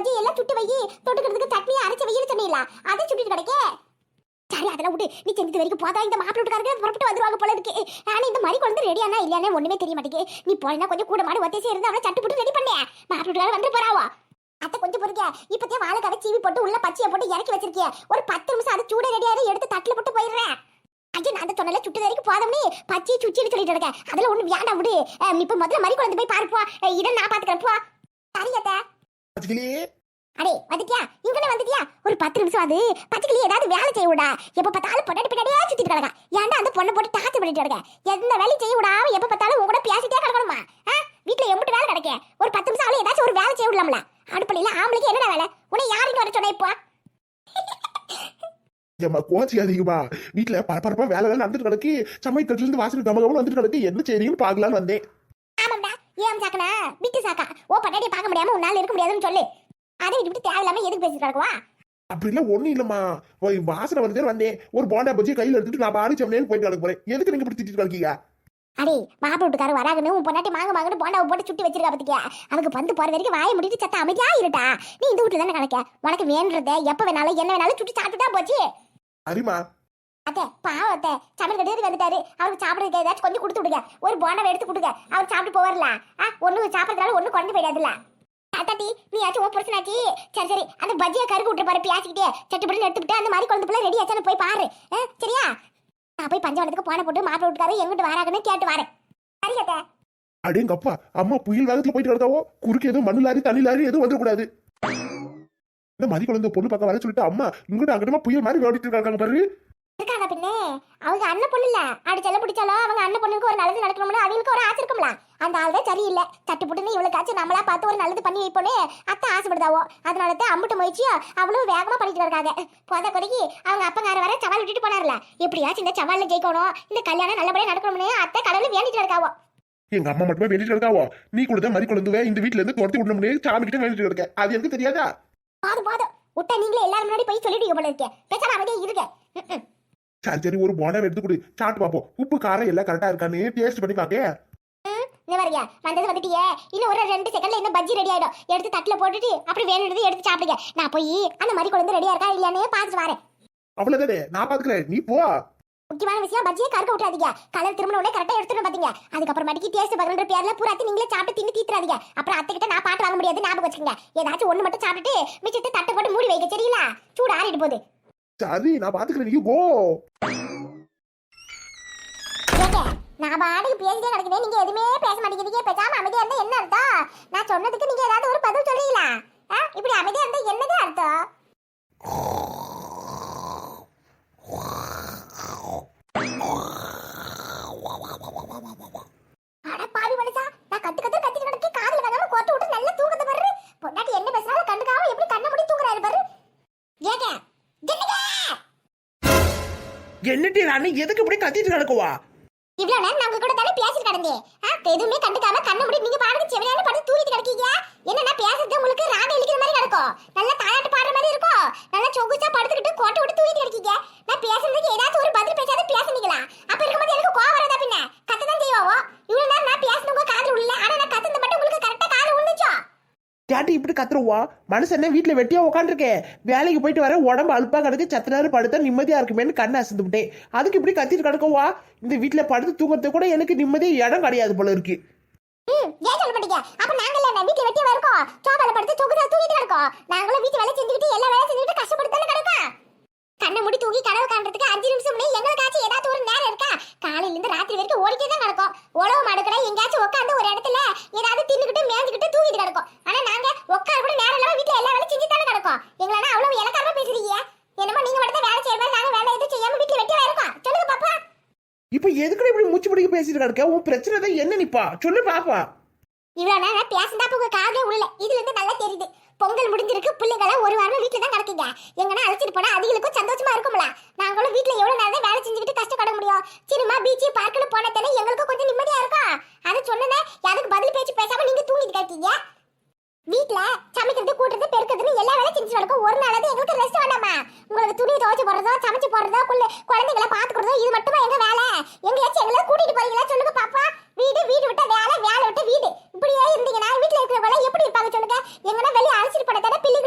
பஜ்ஜி எல்லாம் சுட்டு வை தொட்டுக்கிறதுக்கு சட்னி அரைச்சி வையின்னு சொன்னீங்களா? அதை சுட்டிட்டு கிடைக்கே. சரி அதெல்லாம் விட்டு நீ செஞ்சது வரைக்கும் போதா இந்த மாப்பிள்ளை வீட்டுக்காரங்க புறப்பட்டு வந்துருவாங்க போல இருக்கு. ஆனா இந்த மாதிரி குழந்தை ரெடியானா இல்லையானே ஒண்ணுமே தெரிய மாட்டேங்குது. நீ போனா கொஞ்சம் கூட மாடு ஒத்தேசி இருந்து அவளை சட்டு போட்டு ரெடி பண்ணேன் மாப்பிள்ளை வீட்டுக்காரங்க வந்து போறாவா? அத்தை கொஞ்சம் பொறுக்க இப்பத்தே வாழைக்காக சீவி போட்டு உள்ள பச்சையை போட்டு இறக்கி வச்சிருக்கிய. ஒரு பத்து நிமிஷம் அது சூட ரெடியாக எடுத்து தட்டில் போட்டு போயிடுறேன் ஐயோ நான் அந்த சொன்னல சுட்டு வரைக்கும் போதோம்னே பச்சை சுச்சின்னு சொல்லிட்டு இருக்கேன் அதுல ஒண்ணு வேண்டாம் விடு. இப்போ இப்ப முதல்ல மறி குழந்தை போய் பாருப்பா இதை நான் பாத்துக்கிறேன் போ. சரி பச்சைக்கிளி அடே வந்துட்டியா? இங்கனே வந்துட்டியா? ஒரு பத்து நிமிஷம் அது பச்சைக்கிளி ஏதாவது வேலை செய்ய விடா எப்ப பார்த்தாலும் பொண்டாட்டி பின்னாடியே சுத்திட்டு கிடக்கா. ஏன்டா அந்த பொண்ணை போட்டு டார்ச்சர் பண்ணிட்டு கிடக்க? எந்த வேலையும் செய்ய விடாம எப்ப பார்த்தாலும் உங்க கூட பேசிட்டே கிடக்கணுமா? வீட்டுல எம்பிட்டு வேலை கிடைக்க? ஒரு பத்து நிமிஷம் அவளை ஏதாச்சும் ஒரு வேலை செய்ய விடலாம்ல அடுப்படையில ஆம்பளைக்கு என்னடா வேலை? உன்னை யாருக்கு வர சொன்ன இப்போ? ஏம்மா கோச்சிக்காதீங்கம்மா வீட்டுல பரபரப்பா வேலை வேலை நடந்துட்டு கிடக்கு. சமையல் இருந்து வாசல் கம கம வந்துட்டு கிடக்கு. என்ன செய்றீங்கன்னு பார்க்கலான்னு வந்தேன். ஆமாம்டா. ஏன் சாக்கனா? விட்டு சாக்கா. ஓ பட்டாட்டியை பார்க்க முடியாம உன்னால இருக்க முடியாதுன்னு சொல்லு. அதை விட்டு தேவையில்லாம எதுக்கு பேசிட்டு கிடக்குவா? அப்படிலாம் ஒண்ணும் இல்லம்மா. வாசனை வந்து வந்தேன். ஒரு போண்டா பஜ்ஜி கையில எடுத்துட்டு நான் பாடி செம்னேன்னு போயிட்டு கிடக்க போறேன். எதுக்கு நீங்க இப்படி திட்டிட்டு கிடக்கீங்க? அடே மாப்பிள்ளை வீட்டுக்காரர் வராங்கன்னு உன் பொண்டாட்டி மாங்க மாங்கன்னு போண்டாவை போட்டு சுட்டு வச்சிருக்கா பத்தியா? அதுக்கு வந்து போற வரைக்கும் வாயை முடிட்டு சத்த அமைதியா இருட்டா நீ இந்த வீட்டுல தானே கிடக்க? உனக்கு வேணுறத எப்ப வேணாலும் என்ன வேணாலும் சுட்டு சாப்பிட்டுட்டா போச்சு. சரிம்மா அத்தை பாவம் அத்தை. சமையல் வந்துட்டாரு. அவருக்கு சாப்பிடுறதுக்கு ஏதாச்சும் கொஞ்சம் கொடுத்து விடுங்க. ஒரு போண்டாவை எடுத்து கொடுங்க. அவர் சாப்பிட்டு போவார்ல ஆ ஒண்ணு சாப்பிட்றதுனால ஒண்ணு குறைஞ்சு போயிடாதுல்ல. அத்தாட்டி நீ ஆச்சும் உன் புருஷனாச்சி சரி சரி. அந்த பஜ்ஜியை கருக்கு விட்டு பாரு பியாசிக்கிட்டே. சட்டுப்பட்டு எடுத்துக்கிட்டு அந்த மாதிரி குழந்தை பிள்ளை ரெடி ஆச்சான்னு போய் பாரு. சரியா? நான் போய் பஞ்சவனத்துக்கு போன போட்டு மாப்பிள்ளை வீட்டுக்காரர் எங்கிட்டு வராங்கன்னு கேட்டு வரேன். சரி அத்தை. அடேங்கப்பா அம்மா புயல் வேகத்துல போயிட்டு கிடக்காவோ குறுக்கு எதுவும் மண்ணு லாரி தண்ணி லாரி எதுவும் வந்துடக்கூடாது. இந்த மதி குழந்தை பொண்ணு பக்கம் வர சொல்லிட்டு அம்மா இங்கிட்ட அங்கிட்டமா புயல் மாதிரி ஓடிட்டு இருக்காங்க பாரு. இருக்காங்க பின்னே. அவங்க அண்ணன் பொண்ணு இல்ல செல்ல பிடிச்சாலும் அவங்க அண்ணன் பொண்ணுக்கு ஒரு நல்லது நடக்கணும்னு அவங்களுக்கு ஒரு ஆசை இருக்கும்ல. அந்த ஆள் தான் சரியில்லை. தட்டு புட்டுன்னு இவளுக்காச்சும் நம்மளா பார்த்து ஒரு நல்லது பண்ணி வைப்போனே அத்தை ஆசைப்படுதாவோ. அதனால தான் அம்புட்டு முயற்சி அவ்வளவு வேகமா பண்ணிட்டு இருக்காங்க. போத கொடைக்கு அவங்க அப்பங்கார வர சவால் விட்டுட்டு போனார்ல. எப்படியாச்சும் இந்த சவால்ல ஜெயிக்கணும். இந்த கல்யாணம் நல்லபடியா நடக்கணும்னு அத்தை கடவுள் வேண்டிட்டு இருக்காவோ. எங்க அம்மா மட்டுமே வேண்டிட்டு கிடக்காவோ நீ கூட தான் மதி குழந்தை இந்த வீட்டுல இருந்து துரத்தி விடணும்னு சாமி கிட்ட வேண்டிட்டு கிடக்க அது எனக்கு தெரியாதா? போதும் போதும் விட்டா நீங்களே எல்லாரும் முன்னாடி போய் சொல்லிடுவீங்க போல இருக்கேன் பேசாம அமைதியா இருக்க. சரி சரி ஒரு போண்டா எடுத்து கொடு. சாப்பிட்டு பார்ப்போம். உப்பு காரம் எல்லாம் கரெக்டா இருக்கான்னு டேஸ்ட் பண்ணி பாக்க இந்த வரையா வந்தது வந்துட்டியே. இன்னும் ஒரு ரெண்டு செகண்ட்ல இந்த பஜ்ஜி ரெடி ஆயிடும். எடுத்து தட்டுல போட்டுட்டு அப்படி வேணுறது எடுத்து சாப்பிடுங்க. நான் போய் அந்த மாதிரி குழந்தை ரெடியா இருக்கா இல்லையானே பார்த்துட்டு வரேன். அவ்வளவுதானே? நான் பாத்துக்கிறேன் நீ போ. முக்கியமான விஷயம் பஜ்ஜியை கறக்க விட்டுறாதீங்க. கலர் திரும்ப உடனே கரெக்டா எடுத்துட்டு பாத்தீங்க. அதுக்கப்புறமேட்டுக்கு டேஸ்ட் பகன்ற பேர்ல பூராத்தி நீங்களே சாப்பிட்டு தின்னு தீத்துறாதீங்க. அப்புறம் அத்தை கிட்ட நான் பாட்டு வாங்க முடியாது ஞாபகம் வச்சுக்கோங்க. ஏதாச்சும் ஒண்ணு மட்டும் சாப்பிட்டுட்டு மிச்சத்தை தட்டை போட்டு மூடி வைக்க சரிங்களா? சூடு ஆறிட்டு போகுது. சரி நான் பாத்துக்கிறேன். நீ கோ நான் பாட்டுக்கு பேசிட்டே கிடக்குதே. நீங்க எதுவுமே பேச மாட்டேங்கிறீங்க பேசாம அமைதியா இருந்தா என்ன அர்த்தம்? நான் சொன்னதுக்கு நீங்க ஏதாவது ஒரு பதில் சொல்றீங்களா? இப்படி அமைதியா இருந்தா என்னது அர்த்தம்? என்ன பேசுறாலும் கண்டுக்காம எப்படி கண்ண முடி தூங்குறாரு பாரு. ஏங்க என்னட்டி நான் எதுக்கு இப்படி கத்திட்டு கிடக்குவா? இவ்வளவு நேரம் நாங்க கூட தானே பேசிட்டு கிடந்தேன் எதுவுமே கண்டுக்காம கண்ணை மூடி நீங்க பாடுறது செவிலியான படுத்து தூங்கிட்டு கிடக்கீங்க? என்னன்னா பேசுறது உங்களுக்கு ராணி இழிக்கிற மாதிரி கிடக்கும்? நல்லா தாலாட்டு பாடுற மாதிரி இருக்கும் நல்லா சொகுச்சா படுத்துக்கிட்டு கோட்டை விட்டு தூங்கிட்டு கிடக்கீங்க? நான் பேசுறதுக்கு ஏதாச்சும் ஒரு பதில் பேசாத பேசுனீங்களா? அப்ப இருக்கும்போது எனக்கு கோவம் வராதா பின்ன? கத்த தான் செய்வாவோ? இவ்வளவு நேரம் நான் பேசணும் உங்க உள்ள ஆனா நான் கத்துறது மட்டும் உங்களுக்கு கரெக்டா காதல் விழுந்துச்சோ கேட்டு இப்படி கத்துருவான் மனசு என்ன வீட்டில் வெட்டியா உட்காந்துருக்கேன் வேலைக்கு போயிட்டு வர உடம்பு அல்பா கிடக்கு சத்த நேரம் படுத்தா நிம்மதியா இருக்குமேன்னு கண்ணை அசந்துவிட்டேன் அதுக்கு இப்படி கத்திட்டு கிடக்கவா? இந்த வீட்டில் படுத்து தூங்குறது கூட எனக்கு நிம்மதியே இடம் கிடையாது போல இருக்கு. ம் வீட்டுல நாங்களும் வீட்டு வேலை செஞ்சுக்கிட்டு எல்லா வேலை செஞ்சுக்கிட்டு கஷ்டப்பட்டு தானே கண்ணை முடி தூங்கி கனவு காண்றதுக்கு அஞ்சு நிமிஷம் முன்னே எங்களுக்காச்சும் ஏதாவது ஒரு நேரம் இருக்கா? காலையில இருந்து ராத்திரி வரைக்கும் ஓடிட்டே தான் கிடக்கும். உழவு மாடுக்கடை எங்கேயாச்சும் உட்காந்து ஒரு இடத்துல ஏதாவது தின்னுக்கிட்டு மேய்ஞ்சுக்கிட்டு தூங்கிட்டு கிடக்கும். ஆனா நாங்க உட்கார கூட நேரம் இல்லாம வீட்டுல எல்லா வேலையும் செஞ்சு தானே கிடக்கும். எங்களா அவ்வளவு இலக்காரமா பேசுறீங்க என்னமோ நீங்க மட்டும் தான் வேலை செய்ய மாதிரி நாங்க வேலை எதுவும் செய்யாம வீட்டுல வெட்டியா இருக்கோம். சொல்லுங்க பாப்பா. இப்ப எதுக்கு இப்படி மூச்சு பிடிக்க பேசிட்டு கிடக்க? உன் பிரச்சனை தான் என்ன நிப்பா? சொல்லு பாப்பா. இவ்வளவு நேரம் பேசினா உங்க காதே உள்ள. இதுல இருந்து நல்லா தெரியுது. பொங்கல் முடிஞ்சிருக்கு பிள்ளைங்கள ஒரு வாரம் வீட்டுல தான் கிடக்குங்க எங்கன்னா அழைச்சிட்டு போனா அதுகளுக்கும் சந்தோஷமா இருக்கும்ல. நாங்களும் வீட்டுல எவ்வளவு நேரம் தான் வேலை செஞ்சுக்கிட்டு கஷ்டப்பட முடியும். சினிமா பீச்சு பார்க்குன்னு போன தானே எங்களுக்கும் கொஞ்சம் நிம்மதியா இருக்கும். அதை சொன்னதே அதுக்கு பதில் பேச்சு பேசாம நீங்க தூங்கிட்டு கிடக்கீங்க? வீட்டுல சமைக்கிறது கூட்டுறது பெருக்கிறதுன்னு எல்லா வேலையும் செஞ்சு நடக்கும். ஒரு நாளாவது எங்களுக்கு ரெஸ்ட் வேண்டாமா உங்களுக்கு துணி துவைச்சு போடுறதோ சமைச்சு போடுறதோ குள்ள குழந்தைகளை பாத்துக்கிறதோ இது மட்டுமா எங்க வேலை எங்கேயாச்சும் எங்களை கூட்டிட்டு போறீங்களா சொல்லுங்க பாப்பா வீடு வீடு விட்ட வேலை வேலை விட்ட வீடு இப்படியே இருந்தீங்கன்னா வீட்டுல இருக்கிறவங்க எப்படி இருப்பாங்க சொல்லுங்க எங்கன்னா வெளியே அழைச்சிட்டு போன தானே பிள்ளை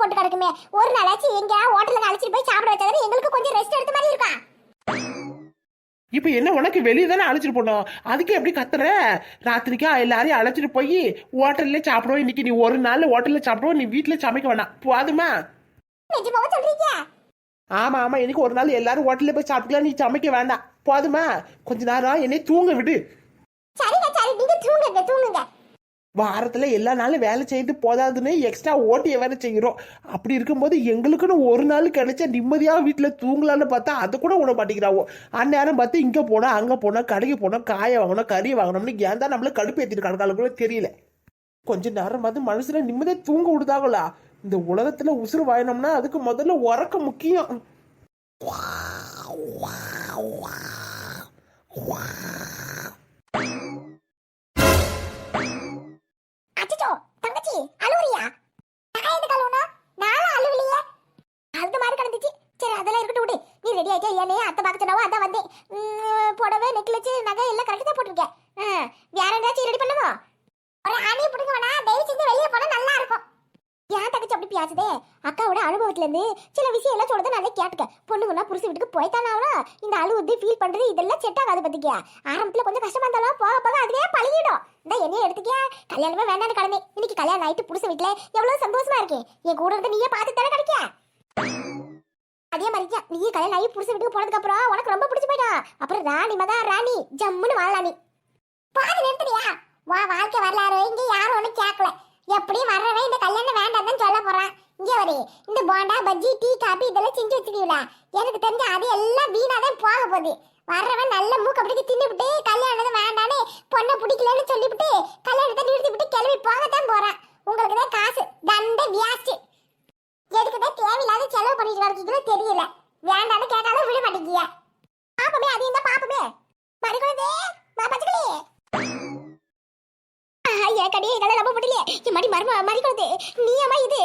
போட்டு கிடக்குமே ஒரு நாளாச்சும் எங்க ஹோட்டலுக்கு அழைச்சிட்டு போய் சாப்பிட வச்சாதான் எங்களுக்கு கொஞ்சம் ரெஸ்ட் எடுத்த மாதிரி இருக்கும் இப்போ என்ன உனக்கு வெளியே தானே அழைச்சிட்டு போனோம். அதுக்கு எப்படி கத்துற? ராத்திரிக்கா எல்லாரையும் அழைச்சிட்டு போய் ஹோட்டல்ல சாப்பிடுவோம். இன்னைக்கு நீ ஒரு நாள் ஹோட்டல்ல சாப்பிடுவோம். நீ வீட்டில் சமைக்க வேணாம். போதுமா? ஆமா ஆமா. எனக்கு ஒரு நாள் எல்லாரும் ஹோட்டல்ல போய் சாப்பிட்டுக்கலாம். நீ சமைக்க வேண்டாம். போதுமா? கொஞ்ச நேரம் என்னை தூங்க விடு. சரிங்க சரி. நீங்க தூங்குங்க தூங்குங்க. வாரத்தில் எல்லா நாளும் வேலை செய்து போதாதுன்னு எக்ஸ்ட்ரா ஓட்டிய வேலை செய்கிறோம். அப்படி இருக்கும்போது எங்களுக்குன்னு ஒரு நாள் கிடைச்சா நிம்மதியாக வீட்டில் தூங்கலான்னு பார்த்தா அதை கூட விட மாட்டேங்கிறாவோ. அந்நேரம் பார்த்து இங்கே போனால் அங்கே போனால் கடைக்கு போனால் காயை வாங்கணும் கறி வாங்கணும்னு ஏன் தான் நம்மள கடுப்பு ஏற்றிட்டு கிடக்காலும் கூட தெரியல. கொஞ்ச நேரம் பார்த்து மனசுல நிம்மதியாக தூங்க விடுதாங்களா? இந்த உலகத்தில் உசுறு வாயினோம்னா அதுக்கு முதல்ல உறக்க முக்கியம். அச்சச்சோ அதான் வந்தேன் புடவை நெக்லஸ் நகை எல்லாம் கரெக்டாக தான் போட்டிருக்கேன். வேற எங்கேயாச்சும் ரெடி பண்ணுவோம் ஒரு அணியை பிடிங்க வேணா தயவு செஞ்சு வெளியே போனால் நல்லா இருக்கும். ஏன் தங்கச்சி அப்படி பேசுதே? அக்காவோட அனுபவத்துல இருந்து சில விஷயம் எல்லாம் சொல்றதை நல்லா கேட்டுக்க பொண்ணுங்கன்னா புருஷ வீட்டுக்கு போய்த்தானே ஆகணும் இந்த அழுவுது ஃபீல் பண்ணுறது இதெல்லாம் செட் ஆகாது பத்திக்கியா? ஆரம்பத்தில் கொஞ்சம் கஷ்டமா இருந்தாலும் போக போக அதுவே பழகிடும். இந்த என்னைய எடுத்துக்கியா? கல்யாணமே வேண்டாம்னு கடமை இன்னைக்கு கல்யாணம் ஆயிட்டு புருஷ வீட்டில் எவ்வளோ சந்தோஷமா இருக்கேன் என் கூட இருந்து நீயே பார்த்து தானே கிடைக்க அதே மாதிரி நீ கல்யாணம் ஆகி புருஷ வீட்டுக்கு போனதுக்கு அப்புறம் உனக்கு ரொம்ப பிடிச்சி போயிடும் அப்புறம் ராணி மதா ராணி ஜம்முன்னு வாழலாம் நீ. பாதி நிறுத்துறியா வா வாழ்க்கை வரலாறு. இங்க யாரும் ஒன்றும் கேட்கல எப்படி வர்றவன் இந்த கல்யாணம் வேண்டாம் சொல்ல போறான். இங்க வரு. இந்த போண்டா பஜ்ஜி டீ காபி இதெல்லாம் செஞ்சு வச்சுக்கீங்களா எனக்கு தெரிஞ்ச அது எல்லாம் வீணாதான் போக போகுது. வர்றவன் நல்ல மூக்க பிடிக்க தின்னுபிட்டு கல்யாணம் வேண்டான்னு பொண்ணை பிடிக்கலன்னு சொல்லிவிட்டு கல்யாணத்தை நிறுத்திவிட்டு கிளம்பி போகத்தான் போறான். உங்களுக்கு தான் காசு. தண்டை வியாச்சு எதுக்கு தான் தேவையில்லாத செலவு பண்ணிட்டு கிடக்கீங்களோ தெரியல. வேண்டான்னு கேட்டாலும் விட மாட்டேங்கிய பாப்பமே அதையும் தான் பாப்பமே? மறுகுழந்தே மா பச்சைக்கிளி ஐயா கடி என்னால ரொம்ப முடியல என் மடி மரும மறிக்கிறது நீ அம்மா இது?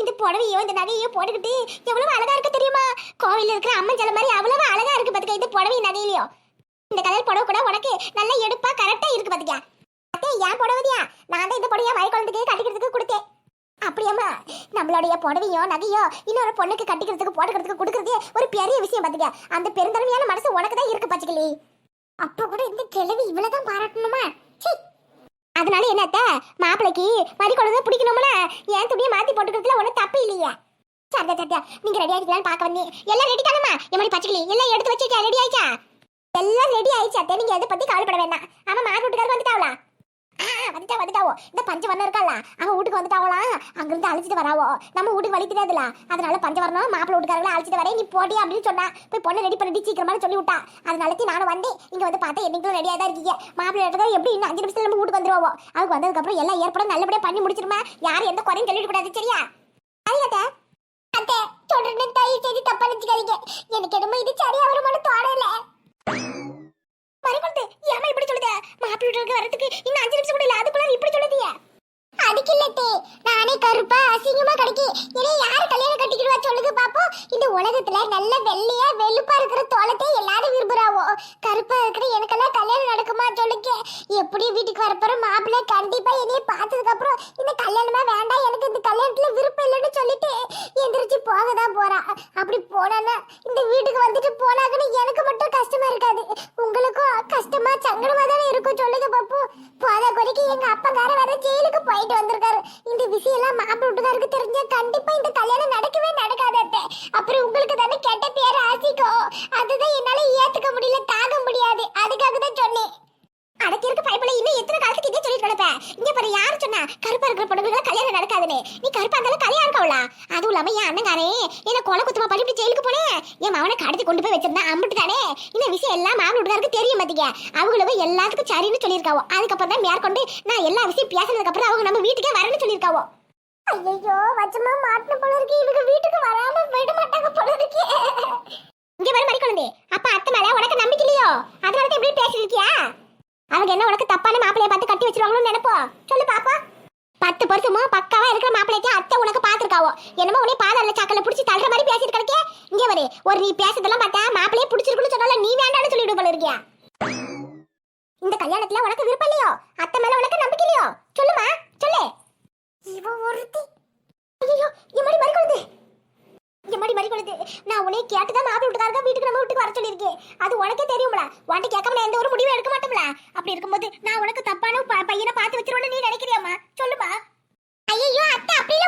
இந்த புடவையோ இந்த நகையோ போட்டுக்கிட்டு எவ்வளவு அழகா இருக்கு தெரியுமா? கோவில்ல இருக்கிற அம்மன் சிலை மாதிரி அவ்வளவு அழகா இருக்கு பாத்துக்க இந்த புடவை நகையிலயோ. இந்த கலர் புடவை கூட உனக்கு நல்லா எடுப்பா கரெக்டா இருக்கு பாத்துக்க. அத்தே ஏன் புடவதியா நான் தான் இந்த புடவையா மறை குழந்தைக்கு கட்டிக்கிறதுக்கு கொடுத்தேன். அப்படியாம்மா? நம்மளுடைய புடவையோ நகையோ இன்னொரு பொண்ணுக்கு கட்டிக்கிறதுக்கு போட்டுக்கிறதுக்கு கொடுக்கறதே ஒரு பெரிய விஷயம் பார்த்துக்க அந்த பெருந்தன்மையான மனசு உனக்கு தான் இருக்கு பச்சைக்கிளி அப்போ கூட இந்த கிழவி இவ்வளோதான் பாராட்டணுமா? சீ அதனால என்னத்த மாப்பிளைக்கு மறி குழந்தை பிடிக்கணும்ல? ஏன் துணியை மாத்தி போட்டுக்கிறதுல ஒன்றும் தப்பு இல்லையா? சரி சரி நீங்க ரெடி ஆகிக்கலான்னு பார்க்க வந்தேன். எல்லாம் ரெடி தானம்மா? எப்படி பச்சைக்கிளி. எல்லாம் எடுத்து வச்சுட்டா ரெடி ஆயிச்சா? எல்லாம் ரெடி ஆயிடுச்சு நீங்க எதை பத்தி கவலைப்பட வேண்டாம். ஆமா மாட்டு வீட்டுக்காரர் வந்துட்டாவளா? வந்துட்டா வந்துட்டாவோ. இந்த பஞ்ச பஞ்சவர்ணம் இருக்கால அவன் வீட்டுக்கு வந்துட்டாவளா? அங்கிருந்து அழைச்சிட்டு வராவோ. நம்ம வீட்டுக்கு வழி தெரியாதுல அதனால பஞ்சவர்ணம் மாப்பிள்ள வீட்டுக்காரங்கள அழைச்சிட்டு வரேன். நீ போடி அப்படின்னு சொன்னா போய் பொண்ணு ரெடி பண்ணிட்டு சீக்கிரமா சொல்லி விட்டா அதனால நானும் வந்தேன். இங்க வந்து பார்த்தா என்னைக்கும் ரெடியா தான் இருக்கீங்க. மாப்பிள்ளை வீட்டுக்காரர் எப்படி இன்னும் அஞ்சு நிமிஷத்துல நம்ம வீட்டுக்கு வந்துருவோம் அதுக்கு வந்ததுக்கு அப்புறம் எல்லாம் ஏற்பாடும் நல்லபடியா பண்ணி முடிச்சிருமா? யாரும் எந்த குறையும் சொல்லிட்டு கூடாது சரியா? சரியாத்தா அத்தை தயவு செய்து தப்பா நினைச்சுக்காதீங்க. எனக்கு என்னமோ இது சரியா வருமானு தோணல. மறைக்கொண்டு ஏமா இப்படி சொல்லுத? மாப்பிள்ளை வரதுக்கு இன்னும் அஞ்சு நிமிஷம் கூட இல்ல அதுக்குள்ள இப்படி சொல்லுதியா அதுக்கு இல்லத்தே நானே கருப்பா அசிங்கமா கிடைக்கி. இனி யாரு கல்யாணம் கட்டிக்கிடுவா சொல்லுங்க பாப்போம். இந்த உலகத்துல நல்ல வெள்ளையா வெளுப்பா இருக்கிற தோலத்தை எல்லாரும் விரும்புறாவோ? கருப்பா இருக்கிற எனக்கெல்லாம் கல்யாணம் நடக்குமா சொல்லுங்க. எப்படி வீட்டுக்கு வரப்போற மாப்பிள்ளை கண்டிப்பா என்னைய பார்த்ததுக்கு அப்புறம் இந்த கல்யாணமா வேண்டாம் எனக்கு இந்த கல்யாணம் விருப்பம் இல்லைன்னு சொல்லிட்டு எந்திரிச்சு போக தான் போறா. அப்படி போனான்னா இந்த வீட்டுக்கு வந்துட்டு போனாங்கன்னு எனக்கு மட்டும் கஷ்டமா இருக்காது. உங்களுக்கும் கஷ்டமா சங்கடமா தானே இருக்கும். சொல்லுங்க பாப்பு. போத குறைக்கு எங்க அப்பங்கார வேற ஜெயிலுக்கு போயிட்டு வந்திருக்காரு. இந்த விஷயம் எல்லாம் மாப்பிள்ளை வீட்டுக்காருக்கு தெரிஞ்சா கண்டிப்பா இந்த கல்யாணம் நடக்கவே நடக்காது அப்புறம் உங்களுக்கு தானே கெட்ட பேர் ஆசிக்கும். அதுதான் என்னால ஏத்துக்க முடியல தாங்க முடியாது அதுக்காக தான் சொன்னேன் அடக்கி இருக்க பைப்பில் இன்னும் எத்தனை காலத்துக்கு இதே சொல்லிட்டு கிடப்ப இங்க யாரு சொன்னா கருப்பா இருக்கிற பொண்ணுங்களை கல்யாணம் நடக்காதுன்னு. நீ கருப்பா இருந்தாலும் கல்யாணம் இருக்கவளா அதுவும் இல்லாம என் அண்ணங்காரே என்ன கொலை குத்தமா பண்ணிட்டு ஜெயிலுக்கு போனேன் என் மவனை கடத்தி கொண்டு போய் வச்சிருந்தா அம்பிட்டு தானே இந்த விஷயம் எல்லாம் மாமன் வீட்டுக்காருக்கு தெரியும் பாத்தீங்க அவங்களும் எல்லாத்துக்கும் சரின்னு சொல்லியிருக்காவோ. அதுக்கப்புறம் தான் மேற்கொண்டு நான் எல்லா விஷயம் பேசினதுக்கு அப்புறம் அவங்க நம்ம வீட்டுக்கே வரேன்னு சொல்லியிருக்காவோ. ஐயோ வச்சமா மாட்டின போல இருக்கு. இவங்க வீட்டுக்கு வராம விட மாட்டாங்க போல இருக்கு. இங்க வர மாதிரி குழந்தை. அப்ப அத்தை மேல உனக்கு நம்பிக்கை இல்லையோ? அதனால தான் இப்படி பேசிருக்கியா அவங்க என்ன உனக்கு தப்பான மாப்பிளைய பார்த்து கட்டி வச்சிருவாங்களோன்னு நினைப்போ? சொல்லு பாப்பா. பத்து வருஷமும் பக்காவா இருக்கிற மாப்பிளைக்கு அத்தை உனக்கு பாத்துருக்காவோ என்னமோ உனே பாதாள சாக்கல புடிச்சு தள்ளுற மாதிரி பேசிட்டு கிடக்கே இங்க வரு. ஒரு நீ பேசுறதெல்லாம் பார்த்தா மாப்பிளைய பிடிச்சிருக்குன்னு சொன்னால நீ வேண்டாம்னு சொல்லிவிடு போல இருக்கியா? இந்த கல்யாணத்துல உனக்கு விருப்பம் இல்லையோ? அத்தை மேல உனக்கு நம்பிக்கை இல்லையோ? சொல்லுமா சொல்லு. இவ ஒருத்தி. ஐயோ இம்மடி எம்மாடி மறி கொடுத்து நான் உனே கேட்டு தான் மாப்பிள்ள வீட்டுக்காரங்க வீட்டுக்கு நம்ம வீட்டுக்கு வர சொல்லியிருக்கேன். அது உனக்கே தெரியும்ல. உன்ட்டு கேட்காம நான் எந்த ஒரு முடிவும் எடுக்க மாட்டோம்ல. அப்படி இருக்கும்போது நான் உனக்கு தப்பான பையனை பார்த்து வச்சிருவேன்னு நீ நினைக்கிறியாமா சொல்லுமா ஐயோ அத்தை அப்படியே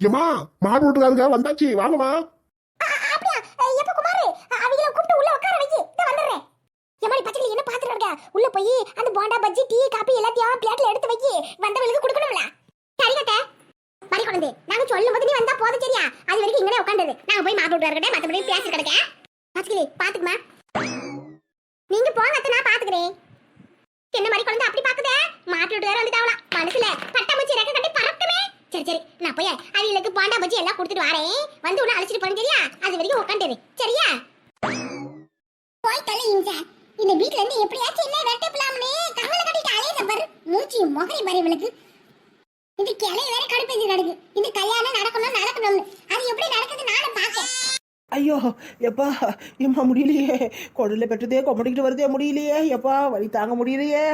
ஏமா மாடு வீட்டுக்காரங்க வந்தாச்சு வாங்கம்மா. உள்ள உட்கார என்ன பாத்துட்டு இருக்க? உள்ள போய் அந்த போண்டா பஜ்ஜி டீ காபி எல்லாத்தையும் பிளேட்ல எடுத்து வைக்கி வந்தவங்களுக்கு கொடுக்கணும்ல. சரி கட்ட. குழந்தை நாங்க சொல்லும் போது நீ வந்தா போதும் சரியா? அது வரைக்கும் இங்கனே உட்காந்துரு நாங்க போய் மாப்பிட்டு வரக்கிட்ட மத்தபடி பேசி கிடக்க. பச்சைக்கிளி பாத்துக்குமா நீங்க போங்க அத்தை, நான் பாத்துக்கிறேன் என்ன மாதிரி குழந்தை அப்படி பாக்குதே மாட்டு வேற வந்துட்டாவலாம் மனசுல பட்டாம்பூச்சி ரெக்க கட்டி பறக்குமே சரி சரி நான் போய் அவங்களுக்கு பாண்டா பஜ்ஜி எல்லாம் கொடுத்துட்டு வரேன். வந்து உன்னை அழைச்சிட்டு போறேன் சரியா அது வரைக்கும் உட்காந்துரு. சரியா? போய் தள்ளி இங்க இந்த வீட்ல இருந்து எப்படியாச்சும் என்ன வெட்டப்பலாம்னு கவலை கட்டிட்டு அலையுத பாரு. மூச்சு முகரி பாரு இவளுக்கு. இந்த கிளை வேற கடுப்பேஞ்சு கிடக்கு. இந்த கல்யாணம் நடக்கணும் நடக்கணும்னு. அது எப்படி நடக்குது நானும் பாக்கேன் ஐயோ எப்பா எம்மா முடியலையே. குடல்ல பெற்றதே கொமடிக்கிட்டு வருதே முடியலையே. எப்பா வலி தாங்க முடியலையே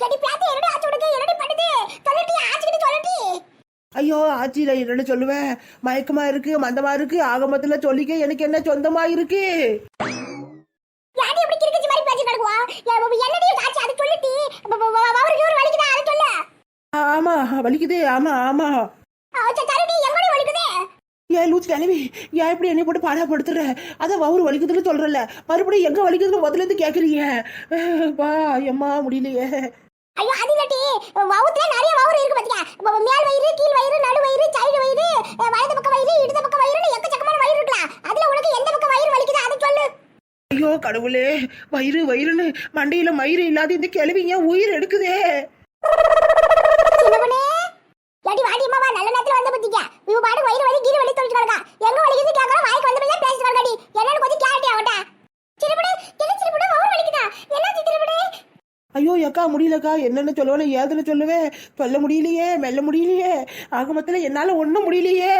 சரி பிளாத்தி என்னடி ஆச்சு உனக்கு என்னடி பண்ணுது சொல்லட்டி ஆச்சுக்கிட்டு சொல்லட்டி ஐயோ ஆச்சியில என்னன்னு சொல்லுவேன். மயக்கமா இருக்கு மந்தமா இருக்கு ஆகமத்துல சொல்லிக்க எனக்கு என்ன சொந்தமா இருக்கு? ஆமா வலிக்குது ஆமா ஆமா. ஏன் லூச்சு கனவி ஏன் இப்படி என்னை போட்டு பாடப்படுத்துற? அதான் வவுறு வலிக்குதுன்னு சொல்றல மறுபடியும் எங்க வலிக்குதுன்னு முதல்ல இருந்து கேக்குறீங்க? பா எம்மா முடியலையே. ஐயோ அது இல்லாட்டி வவுத்துல நிறைய வவுறு இருக்கு பாத்தியா? மேல் வயிறு கீழ் வயிறு நடு வயிறு சைடு வயிறு வலது பக்கம் வயிறு இடது பக்கம் வயிறு எக்கச்சக்கமான வயிறு இருக்கலாம் அதுல உனக்கு எந்த பக்கம் வயிறு வலிக்குது அதை சொல்லு. ஐயோ கடவுளே வயிறு வயிறுன்னு மண்டையில மயிறு இல்லாத இந்த கிழவிங்க உயிர் எடுக்குதே சின்னவனே ஏடி வாடி அம்மா வா நல்ல நேரத்துல வந்த பத்திக்க இவ பாடு வயிறு வலி கீழ் வலி சொல்லிட்டு கிடக்கா எங்க வலிக்குது கேக்குற வாய்க்கு வந்த மாதிரி பேசிட்டு இருக்காடி என்னன்னு கொஞ்சம் கிளாரிட்டி ஆகட்டா சின்னப்படே என்ன சின்னப்படே வவுறு வலிக்குதா என்ன சின்னப்படே ஐயோ அக்கா முடியலக்கா என்னன்னு சொல்லுவேன் ஏதுன்னு சொல்லுவேன். சொல்ல முடியலையே மெல்ல முடியலையே. ஆகமத்துல என்னால ஒண்ணும் முடியலையே.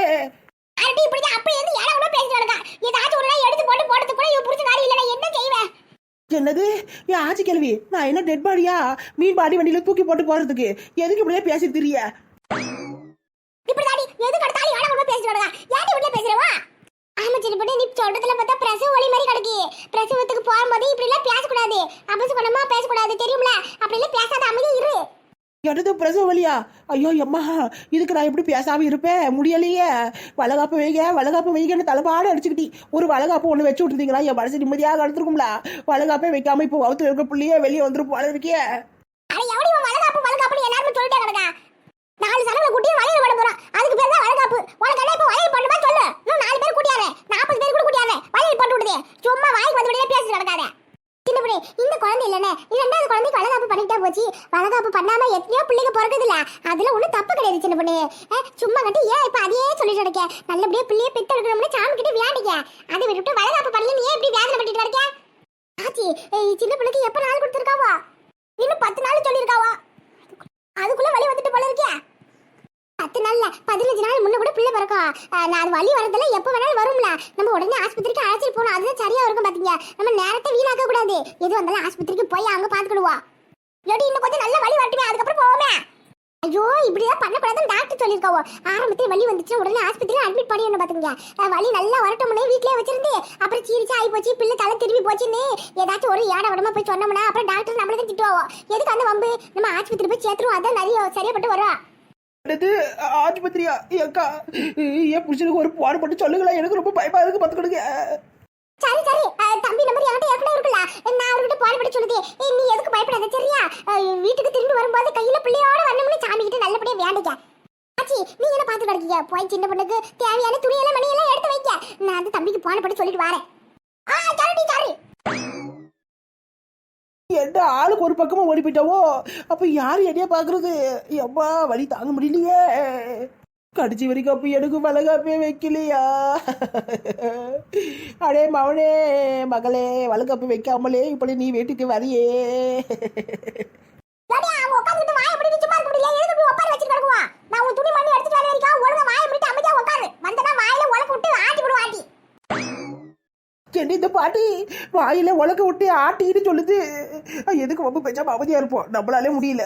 அரட்டி இப்படி அப்படி இருந்து ஏடா கூட பேசிட்டு ஏதாச்சும் ஒரு நாள் எடுத்து போட்டு போடுறது கூட இவ புடிச்ச இல்ல என்ன செய்வேன்? என்னது? ஏன் ஆச்சு கேள்வி நான் என்ன டெட் பாடியா மீன் பாடி வண்டியில தூக்கி போட்டு போறதுக்கு. எதுக்கு இப்படியே பேசிட்டு திரிய? இப்படி தாடி எது கடத்தாலும் ஏடா கூட பேசிட்டு ஏன்டி இப்படி பேசுறவா ஆமா சின்னப்படே நீ சொல்றதுல பார்த்தா பிரசவ வலி மாதிரி கிடக்கு. பிரசவத்துக்கு போகும்போது இப்படி எல்லாம் பேசக்கூடாது. அபசகுணமா பேசக்கூடாது தெரியும்ல? அப்படி எல்லாம் பேசாத அமைதி இரு. எனது பிரசவ வழியா ஐயோ அம்மா இதுக்கு நான் எப்படி பேசாம இருப்பேன்? முடியலையே. வளகாப்பு வைங்க வளகாப்பு வைங்கன்னு தலைப்பாடு அடிச்சுக்கிட்டி. ஒரு வளகாப்பு ஒன்று வச்சு விட்டுருந்தீங்களா என் மனசு நிம்மதியாக கடத்திருக்கும்ல வளகாப்பே வைக்காம இப்போ வகுத்துல இருக்க புள்ளையே வெளியே வந்துரும் போல இருக்கே. அட எவடி வளகாப்பு வளகாப்புன்னு எல்லாரும் சொல்லிட்டே கிடக்கா நாலு சனங்களை கூட்டி வளையல் பண்ண போறோம் அதுக்கு பேர் தான் வளகாப்பு உனக்கு என்ன இப்போ வளையல் பண்ணுமா சொல்லு இன்னும் நாலு பேர் கூட்டியாரே நாற்பது பேர் கூட கூட்டியாரே வளையல் போட்டு விடுதே சும்மா வாய்க்கு வந்து வெளியே பேசி கிடக்காத சின்னப்படி இந்த குழந்தை இல்லனே இரண்டாவது குழந்தைக்கு வளகாப்பு பண்ணிட்டா போச்சு வளகாப்பு பண்ணாம எத்தனையோ பிள்ளைங்க பிறக்குது இல்ல அதுல ஒண்ணும் தப்பு கிடையாது சின்ன பொண்ணு அஹ், சும்மா கட்டி ஏன் இப்ப அதையே சொல்லிட்டு இருக்க நல்லபடியா பிள்ளைய பெத்தெடுக்கணும்னு சாமி கிட்ட வியாடிக்க அதை விட்டுட்டு வளகாப்பு பண்ணி நீ எப்படி இப்படி வேதனை பண்ணிட்டு இருக்க ஆச்சி சின்ன பிள்ளைக்கு எப்ப நாள் கொடுத்துருக்காவா? இன்னும் பத்து நாள் சொல்லியிருக்காவா? அதுக்குள்ள வலி வந்துட்டு போல இருக்கியா பத்து நாள்ல பதினஞ்சு நாள் முன்ன கூட பிள்ளை பிறக்கும் நான் அது வழி வரதுல எப்ப வேணாலும் வரும்ல. நம்ம உடனே ஆஸ்பத்திரிக்கு அழைச்சிட்டு போகணும். அதுதான் சரியா இருக்கும் பாத்தீங்க. நம்ம நேரத்தை வீணாக்க கூடாது. எது வந்தாலும் ஆஸ்பத்திரிக்கு போய் அங்க பாத்துக்கிடுவா எப்படி இன்னும் கொஞ்சம் நல்ல வலி வரட்டுமே. அதுக்கப்புறம் போவோமே. ஐயோ இப்படிதான் பண்ணக்கூடாதுன்னு டாக்டர் சொல்லியிருக்காவோ? ஆரம்பத்தில் வலி வந்துச்சு உடனே ஆஸ்பத்திரியில் அட்மிட் பண்ணிடணும் என்ன அஹ் வலி நல்லா வரட்டும்னே வீட்டிலே வச்சிருந்து அப்புறம் சீரிச்சு ஆகி போச்சு பிள்ளை தலை திரும்பி போச்சுன்னு ஏதாச்சும் ஒரு ஏட விடமா போய் சொன்னோம்னா அப்புறம் டாக்டர் நம்மளுக்கு திட்டுவோம் எதுக்கு அந்த வம்பு? நம்ம ஆஸ்பத்திரி போய் சேர்த்துருவோம் அதான் நிறைய சரியப்பட்டு வரும் அடுத்து ஆஸ்பத்திரியா? அக்கா ஏன் புருஷனுக்கு ஒரு போன் போட்டு சொல்லுங்களேன் எனக்கு ரொம்ப பயமா இருக்கு பார்த்துக்கிடுங்க சரி சரி. தம்பி நம்பர் என்கிட்ட ஏற்கனவே இருக்குல்ல. நான் அவர்கிட்ட பால் படி சொல்லுது. நீ எதுக்கு பயப்படாத சரியா? வீட்டுக்கு திரும்பி வரும்போது கையில பிள்ளையோட வரணும்னு சாமி கிட்ட நல்லபடியா வேண்டிக்க. ஆச்சி நீ என்ன பார்த்து கிடக்கீங்க போய் சின்ன பொண்ணுக்கு தேவையான துணியெல்லாம் மணியெல்லாம் எடுத்து வைக்க. நான் அந்த தம்பிக்கு பால் படி சொல்லிட்டு வரேன். ஆ சரி சரி எந்த ஆளுக்கு ஒரு பக்கமா ஓடி போயிட்டாவோ? அப்ப யாரு என்னைய பாக்குறது எவ்வா வழி தாங்க முடியலையே. கடிச்சு வரைக்கும் அப்ப எனக்கு வளகாப்பே வைக்கலையா அடே மவனே மகளே வளகாப்பு வைக்காமலே இப்படி நீ வீட்டுக்கு வரியே அமைதியா இந்த பாட்டி வாயில உலக விட்டு ஆட்டின்னு சொல்லுது எதுக்கு ரொம்ப பேசாம அவதியா இருப்போம் நம்மளாலே முடியல